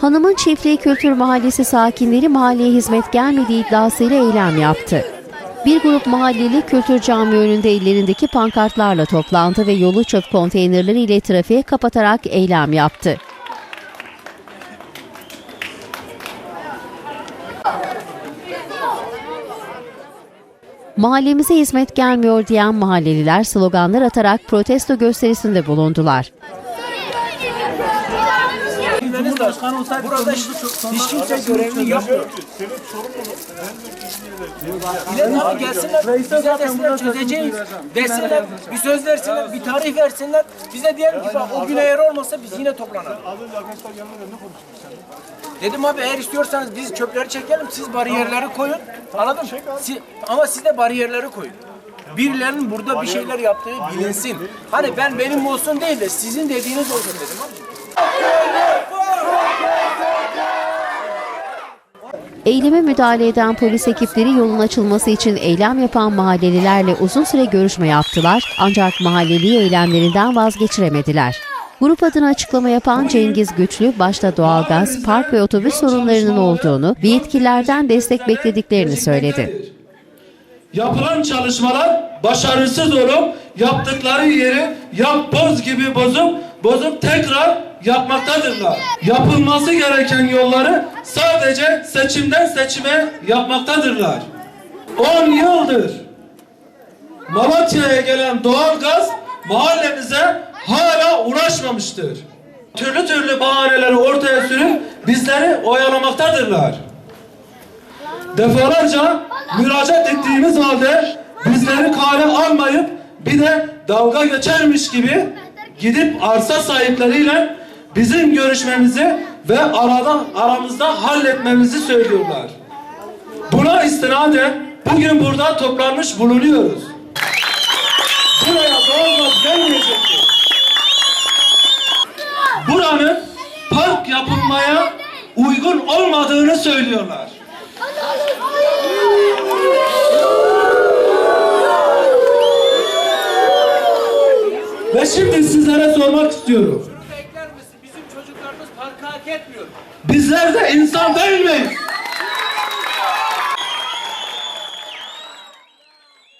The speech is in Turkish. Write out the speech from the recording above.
Hanımın Çiftliği Kültür Mahallesi sakinleri mahalleye hizmet gelmediği iddiasıyla eylem yaptı. Bir grup mahalleli kültür cami önünde ellerindeki pankartlarla toplandı ve yolu çöp konteynerleri ile trafiğe kapatarak eylem yaptı. Mahallemize hizmet gelmiyor diyen mahalleliler sloganlar atarak protesto gösterisinde bulundular. Bilmeniz lazım. Burada hiç, hiç kimse görevini yapmıyor. Bilen abi gelsinler, bize desinler çözeceğiz. Desinler, bir söz versinler, bir tarih versinler. Bize diyelim ki bak o gün eğer olmasa biz yine toplanalım. Dedim abi eğer istiyorsanız biz çöpleri çekelim, siz bariyerleri koyun. Anladın mı? Ama siz de bariyerleri koyun. Birilerinin burada bir şeyler yaptığı bilinsin. Hani ben benim olsun değil de sizin dediğiniz olsun dedim abi. Eyleme müdahale eden polis ekipleri yolun açılması için eylem yapan mahallelilerle uzun süre görüşme yaptılar ancak mahalleliyi eylemlerinden vazgeçiremediler. Grup adına açıklama yapan Cengiz Güçlü, başta doğalgaz, park ve otobüs sorunlarının olduğunu ve yetkililerden destek beklediklerini söyledi. Yapılan çalışmalar başarısız olup yaptıkları yeri yap boz gibi bozup bozup tekrar yapmaktadırlar. Yapılması gereken yolları sadece seçimden seçime yapmaktadırlar. 10 yıldır Malatya'ya gelen doğalgaz mahallemize hala ulaşmamıştır. Türlü türlü bahaneleri ortaya sürüp bizleri oyalamaktadırlar defalarca müracaat ettiğimiz halde bizleri kale almayıp bir de dalga geçermiş gibi gidip arsa sahipleriyle bizim görüşmemizi ve arada aramızda halletmemizi söylüyorlar. Buna istinaden bugün burada toplanmış bulunuyoruz. Buraya doğalgaz gelmeyecektir. Buranın park yapılmaya uygun olmadığını söylüyorlar. Ve şimdi sizlere sormak istiyorum. Bekler misin? Bizim çocuklarımız parka hak etmiyor. Bizler de insan değil miyiz?